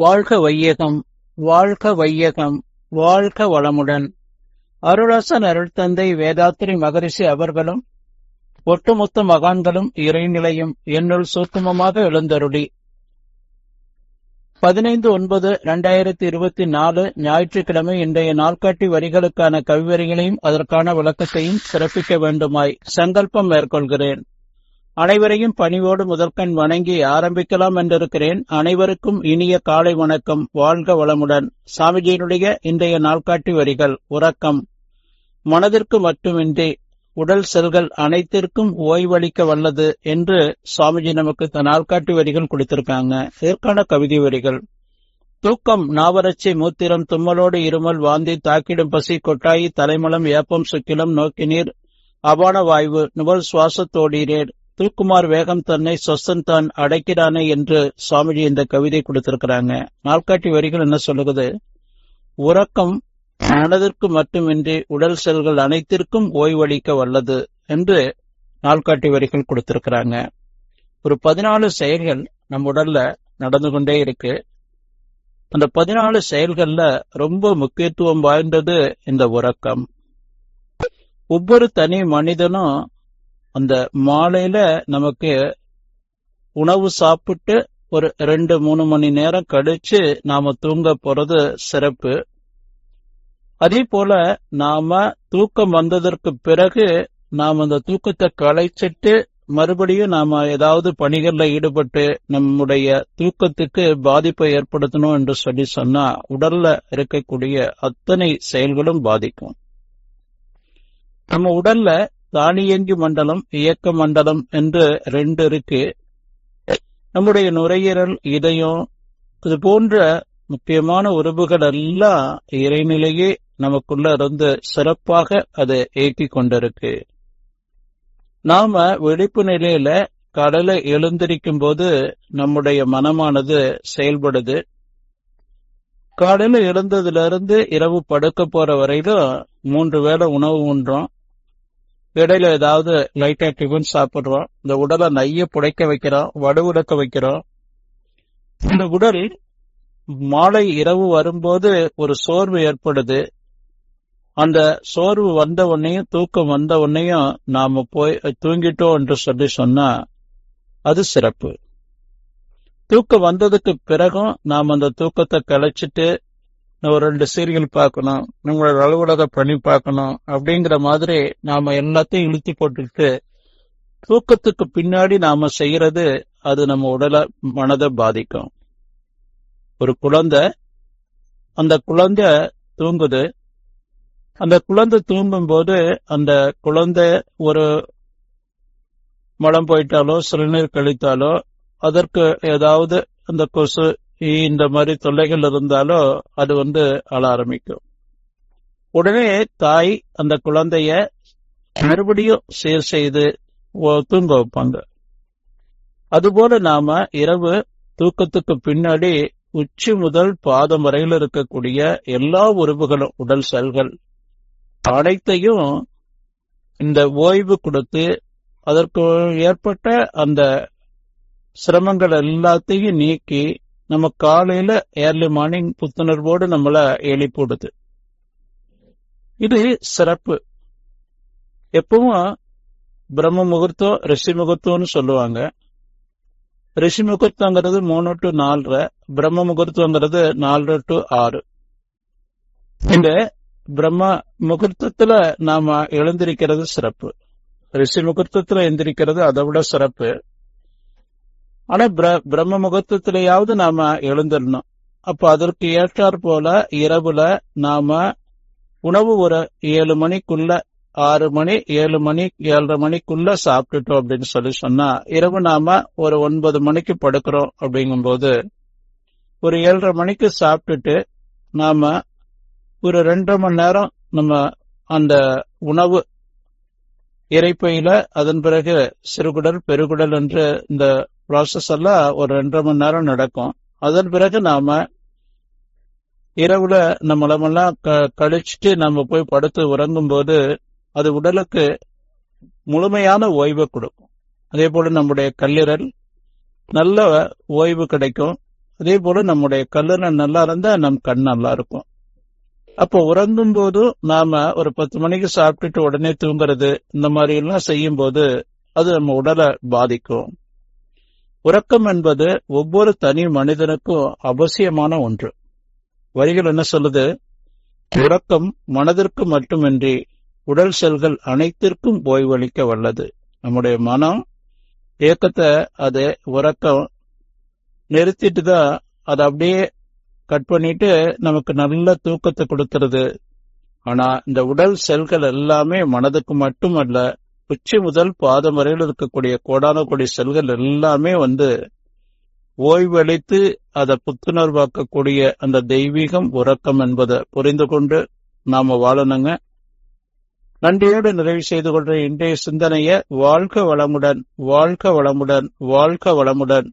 வாழ்க வையகம் வாழ்க வையகம் வாழ்க வளமுடன். அருளாசன் அருள் தந்தை வேதாத்திரி மகரிஷி அவர்களும் ஒட்டுமொத்த மகான்களும் இறைநிலையும் என்னுள் சூத்துமமாக எழுந்தருளி. பதினைந்து ஒன்பது இரண்டாயிரத்தி இருபத்தி நாலு ஞாயிற்றுக்கிழமை இன்றைய நாள்காட்டி வரிகளுக்கான கவிவரிகளையும் அதற்கான விளக்கத்தையும் சிறப்பிக்க வேண்டுமாய் சங்கல்பம் மேற்கொள்கிறேன். அனைவரையும் பணிவோடு முதற்கண் வணங்கி ஆரம்பிக்கலாம் என்றிருக்கிறேன். அனைவருக்கும் இனிய காலை வணக்கம். வாழ்க வளமுடன். சாமிஜியினுடைய இன்றைய நாள்காட்டி வரிகள். உறக்கம். மனதிற்கு மட்டுமின்றி உடல் செல்கள் அனைத்திற்கும் ஓய்வளிக்க வல்லது என்று சுவாமிஜி நமக்கு இந்த நாள்காட்டி வரிகள் கொடுத்திருக்காங்க. இதற்கான கவிதை வரிகள். தூக்கம் நாவரட்சி மூத்திரம் தும்மலோடு இருமல் வாந்தி தாக்கிடும் பசி கொட்டாயி தலைமலம் ஏப்பம் சுக்கிலம் நோக்கினீர் அபான வாய்வு நுவல் சுவாசத்தோடீரேர். துல்குமார் வேகம் தன்னை சொசன் தான் அடைக்கிறானே என்று சுவாமிஜி இந்த கவிதை கொடுத்திருக்கிறாங்க. நாள்காட்டி வரிகள் என்ன சொல்லுகிறது? உறக்கம் மனதிற்கு மட்டுமின்றி உடல் செல்கள் அனைத்திற்கும் ஓய்வளிக்க வல்லது என்று நாள்காட்டி வரிகள் கொடுத்திருக்கிறாங்க. ஒரு பதினாலு செயல்கள் நம்ம உடல்ல நடந்து கொண்டே இருக்கு. அந்த பதினாலு செயல்கள்ல ரொம்ப முக்கியத்துவம் வாய்ந்தது இந்த உறக்கம். ஒவ்வொரு தனி மனிதனும் அந்த மாலையில நமக்கு உணவு சாப்பிட்டு ஒரு ரெண்டு மூணு மணி நேரம் கழிச்சு நாம தூங்க போறது சிறப்பு. அதே போல நாம தூக்கம் வந்ததற்கு பிறகு நாம் அந்த தூக்கத்தை களைச்சிட்டு மறுபடியும் நாம ஏதாவது பணிகள்ல ஈடுபட்டு நம்முடைய தூக்கத்துக்கு பாதிப்பை ஏற்படுத்தணும் என்று சொல்லி சொன்னா உடல்ல இருக்கக்கூடிய அத்தனை செயல்களும் பாதிக்கும். நம்ம உடல்ல தானியங்கி மண்டலம் இயக்க மண்டலம் என்று ரெண்டு இருக்கு. நம்முடைய நுரையீரல் இதயம் இது போன்ற முக்கியமான உறவுகள் எல்லாம் இறைநிலையே நமக்குள்ள இருந்து சிறப்பாக அதை இயக்கி கொண்டிருக்கு. நாம விழிப்பு நிலையில கடலை எழுந்திருக்கும் போது நம்முடைய மனமானது செயல்படுது. காலையில எழுந்ததுல இருந்து இரவு படுக்க போற வரையிலும் மூன்று வேளை உணவு உண்றோம் இடையில ஏதாவது லைட்டா டிஃபன் சாப்பிடுறோம். இந்த உடலை நைய புடைக்க வைக்கிறோம் வடுவுடக்க வைக்கிறோம். இந்த உடல் மாலை இரவு வரும்போது ஒரு சோர்வு ஏற்படுது. அந்த சோர்வு வந்த உடனேயும் தூக்கம் வந்த உடனேயும் நாம போய் தூங்கிட்டோம் என்று சொல்லி சொன்னா அது சிறப்பு. தூக்கம் வந்ததுக்கு பிறகும் நாம் அந்த தூக்கத்தை கலைச்சிட்டு ஒரு ரெண்டு சீரியல் பார்க்கணும். நம்மளோட அலுவலக பணி பார்க்கணும். அப்படிங்கிற மாதிரி நாம எல்லாத்தையும் இழுத்தி போட்டுக்கிட்டு தூக்கத்துக்கு பின்னாடி நாம செய்யறது அது நம்ம உடலை மனதை பாதிக்கும். ஒரு குழந்தை அந்த குழந்தை தூங்குது. அந்த குழந்தை தூங்கும் போது அந்த குழந்தை ஒரு மலம் போயிட்டாலோ சிறுநீர் கழித்தாலோ அதற்கு ஏதாவது அந்த கொசு இந்த மாதிரி தொல்லைகள் இருந்தாலோ அது வந்து அழ ஆரம்பிக்கும். உடனே தாய் அந்த குழந்தைய மறுபடியும் சீர் செய்து தூங்க வைப்பாங்க. அதுபோல நாம இரவு தூக்கத்துக்கு பின்னாடி உச்சி முதல் பாதம் வரையில் இருக்கக்கூடிய எல்லா உறவுகளும் உடல் செல்கள் அனைத்தையும் இந்த ஓய்வு கொடுத்து அதற்கு ஏற்பட்ட அந்த சிரமங்கள் எல்லாத்தையும் நீக்கி நம்ம காலையில ஏர்லி மார்னிங் புத்துணர்வோடு நம்மள எழுப்பிடுது இது சிறப்பு. எப்பவும் பிரம்ம முகூர்த்தம் ரிஷி முகூர்த்தம்னு சொல்லுவாங்க. ரிஷி முகூர்த்தங்கிறது மூணு டு நாலரை பிரம்ம முகூர்த்தங்கிறது நாலரை டு ஆறு. இந்த பிரம்ம முகூர்த்தத்துல நாம எழுந்திருக்கிறது சிறப்பு. ரிஷி முகூர்த்தத்துல எந்திரிக்கிறது அதை விட சிறப்பு. ஆனா பிர பிரம்ம முகூர்த்தத்திலேயாவது நாம எழுந்திடணும் அப்ப அதற்கு ஏற்றாற் போல இரவுல நாம உணவு ஒரு ஏழு மணிக்குள்ள ஆறு மணி ஏழு மணி ஏழரை மணிக்குள்ள சாப்பிட்டுட்டோம் அப்படின்னு சொல்லி சொன்னா இரவு நாம ஒரு ஒன்பது மணிக்கு படுக்கிறோம் அப்படிங்கும்போது ஒரு ஏழரை மணிக்கு சாப்பிட்டுட்டு நாம ஒரு ரெண்டரை மணி நேரம் நம்ம அந்த உணவு இறைப்பையில அதன் பிறகு சிறுகுடல் பெருகுடல் என்று இந்த ப்ராசஸ் எல்லாம் ஒரு ரெண்டரை மணி நேரம் நடக்கும். அதன் பிறகு நாம இரவுல நம்மளமெல்லாம் கழிச்சுட்டு நம்ம போய் படுத்து உறங்கும் போது அது உடலுக்கு முழுமையான ஓய்வை கொடுக்கும். அதே போல நம்முடைய கல்லீரல் நல்ல ஓய்வு கிடைக்கும். அதே போல நம்முடைய கல்லீரல் நல்லா இருந்தா நம் கண் நல்லா இருக்கும். அப்போ உறங்கும் போது நாம ஒரு பத்து மணிக்கு சாப்பிட்டுட்டு உடனே தூங்குறது இந்த மாதிரி எல்லாம் செய்யும் போது அது நம்ம உடலை பாதிக்கும். உறக்கம் என்பது ஒவ்வொரு தனி மனிதனுக்கும் அவசியமான ஒன்று. வரிகள் என்ன சொல்லுது? உறக்கம் மனதிற்கு மட்டுமின்றி உடல் செல்கள் அனைத்திற்கும் ஓய்வளிக்க வல்லது. நம்முடைய மனம் ஏக்கத்தை அது உறக்கம் நிறுத்திட்டு தான் அதை அப்படியே கட் பண்ணிட்டு நமக்கு நல்ல தூக்கத்தை கொடுத்துருது ஆனா இந்த உடல் செல்கள் எல்லாமே மனதுக்கு மட்டுமல்ல உச்சி முதல் பாதம் வரையில் இருக்கக்கூடிய கோடான கோடி செல்கள் எல்லாமே வந்து ஓய்வளித்து அதை புத்துணர்வாக்கக்கூடிய அந்த தெய்வீகம் உறக்கம் என்பதை புரிந்து கொண்டு நாம வாழணுங்க. நன்றியோடு நிறைவு செய்து கொள்ற இன்றைய சிந்தனைய வாழ்க வளமுடன் வாழ்க வளமுடன் வாழ்க வளமுடன்.